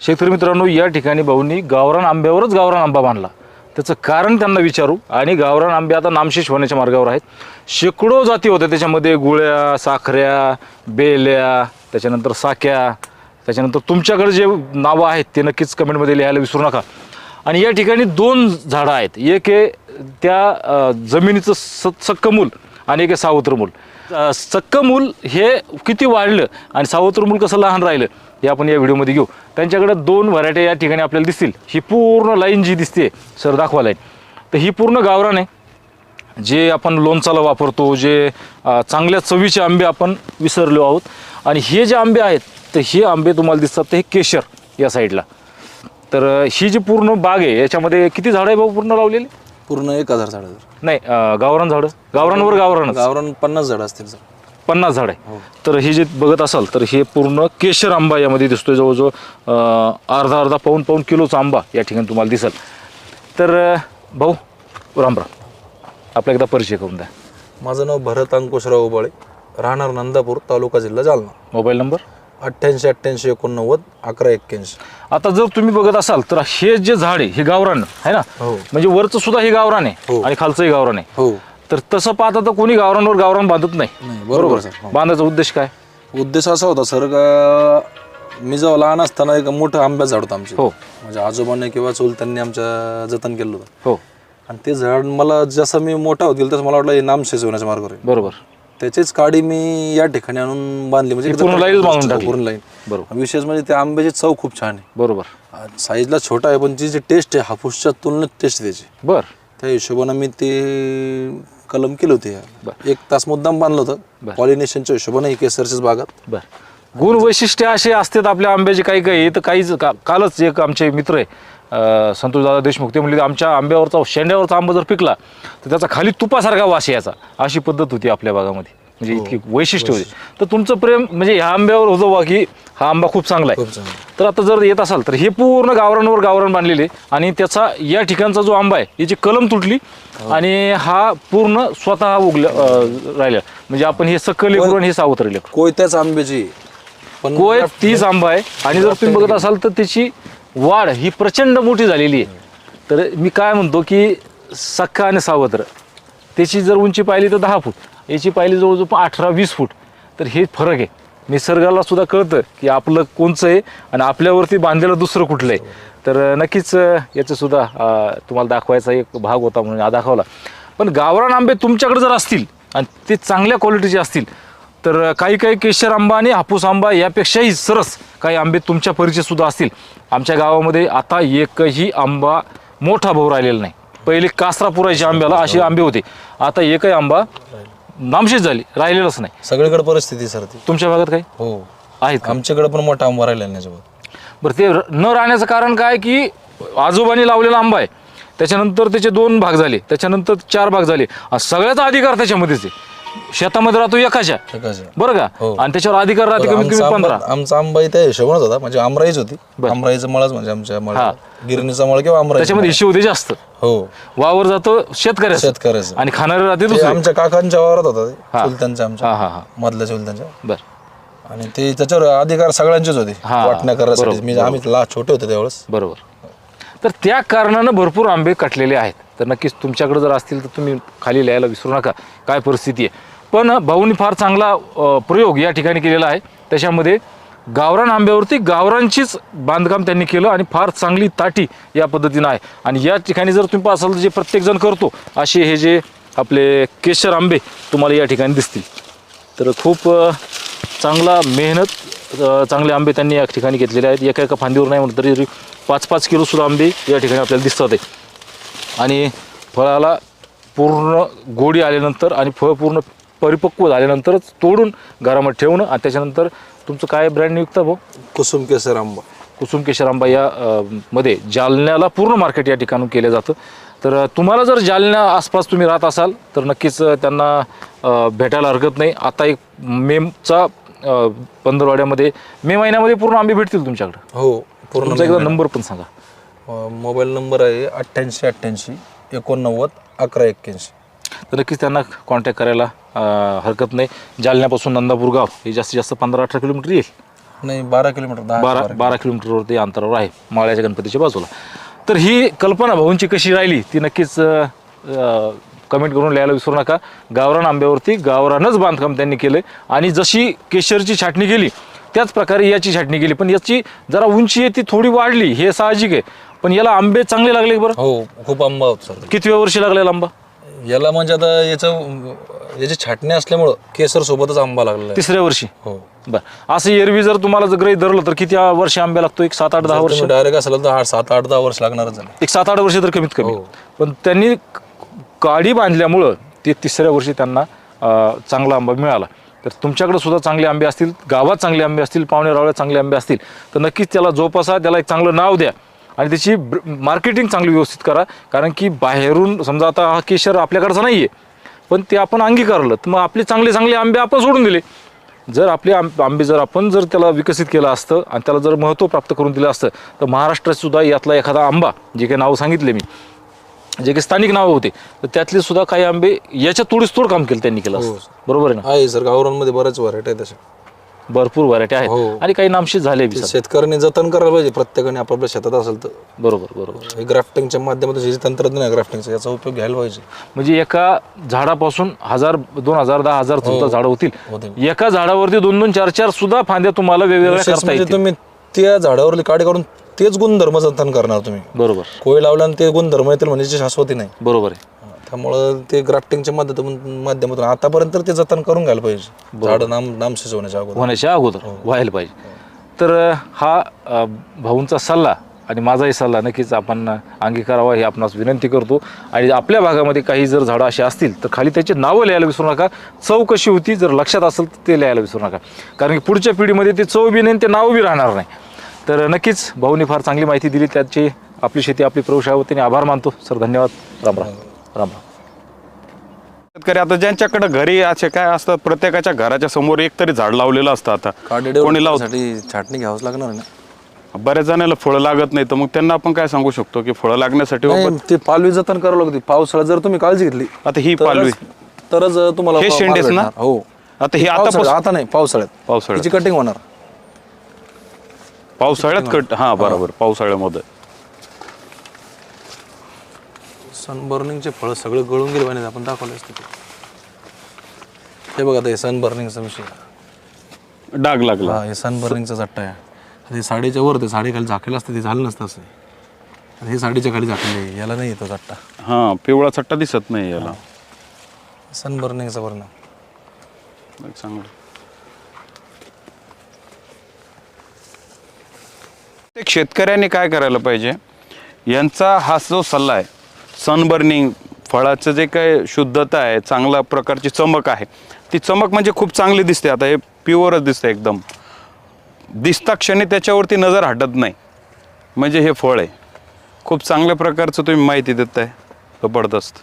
शेतकरी मित्रांनो या ठिकाणी भाऊंनी गावरान आंब्यावरच गावरान आंबा बांधला. त्याचं कारण त्यांना विचारू. आणि गावरान आंबे आता नामशेष होण्याच्या मार्गावर आहेत. शेकडो जाती होत्या त्याच्यामध्ये गुळ्या साखऱ्या बेल्या त्याच्यानंतर साक्या त्याच्यानंतर तुमच्याकडे जे नावं आहेत ते नक्कीच कमेंटमध्ये लिहायला विसरू नका. आणि या ठिकाणी दोन झाडं आहेत. एक आहे त्या जमिनीचं स सक्कमूल आणि एक आहे सावत्र मूल चक्क मूल हे किती वाढलं आणि सावत्र मूल कसं लहान राहिलं हे आपण या व्हिडिओमध्ये घेऊ. त्यांच्याकडे दोन व्हरायटी या ठिकाणी आपल्याला दिसतील. ही पूर्ण लाईन जी दिसते सर दाखवा लाईन तर ही पूर्ण गावरान आहे. जे आपण लोणचाला वापरतो जे चांगल्या चवीचे आंबे आपण विसरलो आहोत. आणि हे जे आंबे आहेत तर हे आंबे तुम्हाला दिसतात ते हे केशर या साईडला तर ही जी पूर्ण बाग आहे याच्यामध्ये किती झाडं आहे भाऊ पूर्ण लावलेली? पूर्ण एक हजार झाड नाही अ, गावरान झाडं? गावरानवर गावरानच. गावरान पन्नास झाड असतील सर. पन्नास झाड आहे. तर हे जे बघत असाल तर हे पूर्ण केशर आंबा यामध्ये दिसतोय जवळजवळ अ, अर्धा अर्धा पाऊन पाऊन किलोचा आंबा या ठिकाणी तुम्हाला दिसेल. तर अ, भाऊ राम राम. आपला एकदा परिचय करून द्या. माझं नाव भरत अंकुशराव उबाळे. राहणार नंदापूर तालुका जिल्हा जालना. Mobile number? अठ्ठ्याऐंशी अठ्ठ्याऐंशी एकोणनव्वद अकरा एक्क्याऐंशी. आता जर तुम्ही बघत असाल तर हे जे झाड आहे हे गावरान आहे ना? हो. म्हणजे वरचं सुद्धा हे गावरान आहे हो. आणि खालचंही गावरान आहे. हो. तर तसं पाहता तर कोणी गावरानवर गावरान बांधत नाही. नाही, बरोबर सर. हो. बांधायचा उद्देश काय? उद्देश असा होता सर का मी जेव्हा लहान असताना एक मोठं आंब्याचं झाड होतं आमचे. हो. म्हणजे आजोबांनी किंवा चुलत्यांनी आमच्या जतन केलं होतं. हो. आणि ते झाड मला जसं मी मोठा होत गेलो तसं मला वाटलं हे नाम होण्याच्या मार्गावर आहे. बरोबर. त्याचीच काडी मी या ठिकाणी आणून बांधली. म्हणजे पूर्ण लाईनच बांधून टाकली. पूर्ण लाईन. बरोबर. विशेष म्हणजे त्या आंब्याची चव खूप छान आहे. बरोबर. साईजला छोटा आहे पण जी जी टेस्ट आहे हापूसच्या तुलनेत टेस्ट त्याची. बर. त्या हिशोबानं मी ते कलम केलं होते एक तास मुद्दाम बांधलं होतं. पॉलिनेशनच्या हिशोबानं केसरच्याच बागात. बर. गुण वैशिष्ट्य असे असतात आपल्या आंब्याचे काही काही. तर काहीच का कालच एक आमचे मित्र आहे संतोषदादा देशमुख ते म्हणले आमच्या आंब्यावरचा शेंड्यावरचा आंबा जर पिकला तर त्याचा खाली तुपासारखा वास यायचा. अशी पद्धत होती आपल्या भागामध्ये. म्हणजे इतकी वैशिष्ट्य होती. तर तुमचं प्रेम म्हणजे ह्या आंब्यावर होतं बा की हा आंबा खूप चांगला आहे. तर आता जर येत असाल तर हे पूर्ण गावरांवर गावरान बांधलेले आणि त्याचा या ठिकाणचा जो आंबा आहे याची कलम तुटली. आणि हा पूर्ण स्वतः उगल्या राहिला. म्हणजे आपण हे सक्कल लेकरू आणि हे सावत्र लेकरू कोयत्याच आंब्याची. पण कोय तीच आंबा आहे. आणि जर तुम्ही बघत असाल तर त्याची वाढ ही प्रचंड मोठी झालेली आहे. तर मी काय म्हणतो की सख्खा आणि सावत्र त्याची जर उंची पाहिली तर दहा फूट याची पाहिली जवळजवळ अठरा वीस फूट. तर हे फरक आहे. निसर्गाला सुद्धा कळतं की आपलं कोणचं आहे आणि आपल्यावरती बांधलेलं दुसरं कुठलं आहे. तर नक्कीच याचं सुद्धा तुम्हाला दाखवायचा एक भाग होता म्हणून हा दाखवला. पण गावरान आंबे तुमच्याकडे जर असतील आणि ते चांगल्या क्वालिटीचे असतील तर काही काही केशर आंबा आणि हापूस आंबा यापेक्षाही सरस काही आंबे तुमच्या परिचय सुद्धा असतील. आमच्या गावामध्ये आता एकही आंबा मोठा भाऊ राहिलेला नाही. पहिले कासरा पुरायचे आंब्याला असे आंबे होते. आता एकही आंबा नामशेष झाली राहिलेलंच नाही. सगळीकडे परिस्थिती सर ती. तुमच्या भागात काही? हो. आहेत का? आमच्याकडे पण मोठा आंबा राहिला नाही याच्यावर बरं ते र- न राहण्याचं कारण काय की आजोबांनी लावलेला आंबा आहे. त्याच्यानंतर त्याचे दोन भाग झाले. त्याच्यानंतर चार भाग झाले. आणि सगळ्याचा अधिकार त्याच्यामध्येच आहे. शेतामध्ये राहतो एकाच्या. बरं का? हो. आणि त्याच्यावर अधिकार राहते कमीत आमचा कमी आंबा पंधरा. आमचा आंबा त्या हिशोबानच होता म्हणजे आमराईच होती. आमराईचा मळच म्हणजे आमच्या मळ गिरणीचा मळ किंवा आमराई त्याच्यामध्ये हिशे होते जास्त. हो. वावर जातो शेतकऱ्याचं. शेतकऱ्याचं. आणि खाणारे राहते ते दुसरे. आमच्या काकांच्या वावरात होता ते चुलत्यांच्या हा आमच्या. हा हा मधल्या चुलत्यांच्या. बर. आणि ते त्याच्यावर अधिकार सगळ्यांचेच होते. हा, वाटण्या बरोबर, मी आम्ही ला छोटे होते त्यावेळेस. बरोबर. तर त्या कारणानं भरपूर आंबे कटलेले आहेत. तर नक्कीच तुमच्याकडे जर असतील तर तुम्ही खाली लिहायला विसरू नका. काय परिस्थिती आहे? पण भाऊनी फार चांगला प्रयोग या ठिकाणी केलेला आहे. त्याच्यामध्ये गावरान आंब्यावरती गावरांचीच बांधकाम त्यांनी केलं आणि फार चांगली ताटी या पद्धतीनं आहे. आणि या ठिकाणी जर तुम्ही पाहाल तर जे प्रत्येकजण करतो असे हे जे आपले केशर आंबे तुम्हाला या ठिकाणी दिसतील. तर खूप चांगला मेहनत चांगले आंबे त्यांनी या ठिकाणी घेतलेले आहेत. एका एका फांदीवर नाही म्हणत तरी पाच पाच किलोसुद्धा आंबे या ठिकाणी आपल्याला दिसतात आहे. आणि फळाला पूर्ण गोडी आल्यानंतर आणि फळ पूर्ण परिपक्व झाल्यानंतरच तोडून घरामध्ये ठेवणं आणि त्याच्यानंतर तुमचं काय ब्रँड नियुक्त भाऊ? कुसुम केसर आंबा. कुसुम केशर आंबा या मध्ये जालन्याला पूर्ण मार्केट या ठिकाणून केलं जातं. तर तुम्हाला जर जालन्या आसपास तुम्ही राहत असाल तर नक्कीच त्यांना भेटायला हरकत नाही. आता एक मेचा अ, पंधरवाड्यामध्ये मे महिन्यामध्ये पूर्ण आंबे भेटतील तुमच्याकडे. हो पूर्ण तुमचा एकदा नंबर पण सांगा. मोबाईल नंबर आहे अठ्ठ्याऐंशी अठ्ठ्याऐंशी एकोणनव्वद अकरा एक्क्याऐंशी. तर नक्कीच त्यांना कॉन्टॅक्ट करायला अ, हरकत नाही. जालन्यापासून नंदापूर गाव हे जास्तीत जास्त पंधरा अठरा किलोमीटर येईल. नाही बारा किलोमीटर दहा बारा बारा किलोमीटरवरती अंतरावर आहे माळ्याच्या गणपतीच्या बाजूला. तर ही कल्पना भाऊंची कशी राहिली ती नक्कीच कमेंट करून लिहायला विसरू नका. गावरान आंब्यावरती गावरानच बांधकाम त्यांनी केलं आणि जशी केशरची छाटणी केली त्याच प्रकारे याची छाटणी केली. पण याची जरा उंची आहे ती थोडी वाढली हे साहजिक आहे. पण याला आंबे चांगले लागले का बरं? हो खूप आंबा होत सर. किती वर्षी लागलेला आंबा? याला म्हणजे आता याचं याची छाटणी असल्यामुळं केसर सोबतच आंबा लागलेला आहे. तिसऱ्या वर्षी? हो. बरं. असं एरवी जर तुम्हाला जर ग्रही धरलं तर किती वर्ष आंबे लागतो? एक सात आठ दहा वर्ष? डायरेक्ट असेल तर आठ सात आठ दहा वर्ष लागणारच झालं एक सात आठ वर्ष तर कमीत कमी. हो. पण त्यांनी काडी बांधल्यामुळं ते तिसऱ्या वर्षी त्यांना अं, चांगला आंबा मिळाला. तर तुमच्याकडे सुद्धा चांगले आंबे असतील गावात चांगले आंबे असतील पाहुणे रावळ्यात चांगले आंबे असतील तर नक्कीच त्याला जोपासा त्याला एक चांगलं नाव द्या. आणि त्याची मार्केटिंग चांगली व्यवस्थित करा. कारण की बाहेरून समजा आता हा केशर आपल्याकडचा नाही आहे पण ते आपण अंगीकारलं तर मग आपले चांगले चांगले आंबे आपण सोडून दिले. जर आपले आंब आंबे जर आपण जर त्याला विकसित केलं असतं आणि त्याला जर महत्त्व प्राप्त करून दिलं असतं तर महाराष्ट्रात सुद्धा यातला एखादा आंबा जे काही नाव सांगितले मी जे काही स्थानिक नावं होते तर त्यातले सुद्धा काही आंबे याच्या तोडीस तोड काम केलं त्यांनी केलं असतं. बरोबर आहे ना? आहे सर. गावरांमध्ये बऱ्याच व्हरायटी आहे तशा भरपूर व्हरायटी आहेत. हो. आणि काही नामशीत झाले बी सध्या. शेतकऱ्यांनी जतन करायला पाहिजे प्रत्येकाने आपापल्या शेतात असेल तर. बरोबर बरोबर. हे ग्राफ्टिंगच्या माध्यमातून जे तंत्रज्ञान आहे ग्राफ्टिंगचं याचा उपयोग घ्यायला पाहिजे. म्हणजे एका झाडापासून हजार दोन हजार दहा हजार सुद्धा झाडं होतील. होतील. एका झाडावरती दोन दोन चार चार सुद्धा फांद्या तुम्हाला वेगवेगळ्या विशेष करता म्हणजे येतील. तुम्ही त्या झाडावरली काडी काढून तेच गुणधर्म जतन करणार तुम्ही. बरोबर. कोळी लावल्यानं ते गुणधर्म येतील म्हणजे ते शाश्वती नाही. बरोबर आहे. त्यामुळं ते ग्राफ्टिंगच्या माध्यमातून माध्यमातून आतापर्यंत ते जतन करून घ्यायला पाहिजे. झाड नाम नाम शिजवण्याच्या अगोदर. होण्याच्या अगोदर व्हायला पाहिजे. तर हा भाऊंचा सल्ला आणि माझाही सल्ला नक्कीच आपण अंगीकारावा हे आपणास विनंती करतो. आणि आपल्या भागामध्ये काही जर झाडं अशी असतील तर खाली त्याची नावं लिहायला विसरू नका. चव कशी होती जर लक्षात असेल तर ते लिहायला विसरू नका. कारण की पुढच्या पिढीमध्ये ते चव बी नाही ते नाव बी राहणार नाही. तर नक्कीच भाऊनी फार चांगली माहिती दिली. त्याची आपली शेती आपली प्रयोगशाळेवतीने आभार मानतो. सर धन्यवाद. राम राम. राम. राम शेतकरी आता ज्यांच्याकडे घरी असे काय असतात प्रत्येकाच्या घराच्या समोर एक तरी झाड लावलेलं असतं आता. कोणी लावत छाटणी घ्यावंच लागणार ना? बऱ्याच जणांना फळं लागत नाही तर मग त्यांना आपण काय सांगू शकतो की फळं लागण्यासाठी ते पालवी जतन करावं लागते. पावसाळ्यात जर तुम्ही काळजी घेतली आता ही तरच- पालवी. तरच तुम्हाला हे शेंडेच ना? भेटणार. हो. आता हे आता आता नाही पावसाळ्यात. पावसाळ्यात. तिची कटिंग होणार. पावसाळ्यात कट हा. बरोबर. पावसाळ्यामध्ये. सनबर्निंगचे फळ सगळे गळून गेले पाहिजे आपण दाखवले असते ते. हे बघा आता हे सनबर्निंगचा विषय डाग लागला. हा हे सनबर्निंगचा चट्टा आहे. हे साडीच्या वर ते साडी खाली झाकेलं असतं ते झालं नसतं असं. हे साडीच्या खाली झाकले याला नाही येतो चट्टा. हा पिवळा चट्टा दिसत नाही याला. सनबर्निंगचा परिणाम चांगलं शेतकऱ्यांनी काय करायला पाहिजे? यांचा हा जो सल्ला आहे सनबर्निंग फळाचं जे काय शुद्धता आहे चांगल्या प्रकारची चमक आहे ती चमक म्हणजे खूप चांगली दिसते. आता हे प्युअरच दिसतं एकदम. दिसता क्षणी त्याच्यावरती नजर हटत नाही. म्हणजे हे फळ आहे. खूप चांगल्या प्रकारचं तुम्ही माहिती देत आहे जबरदस्त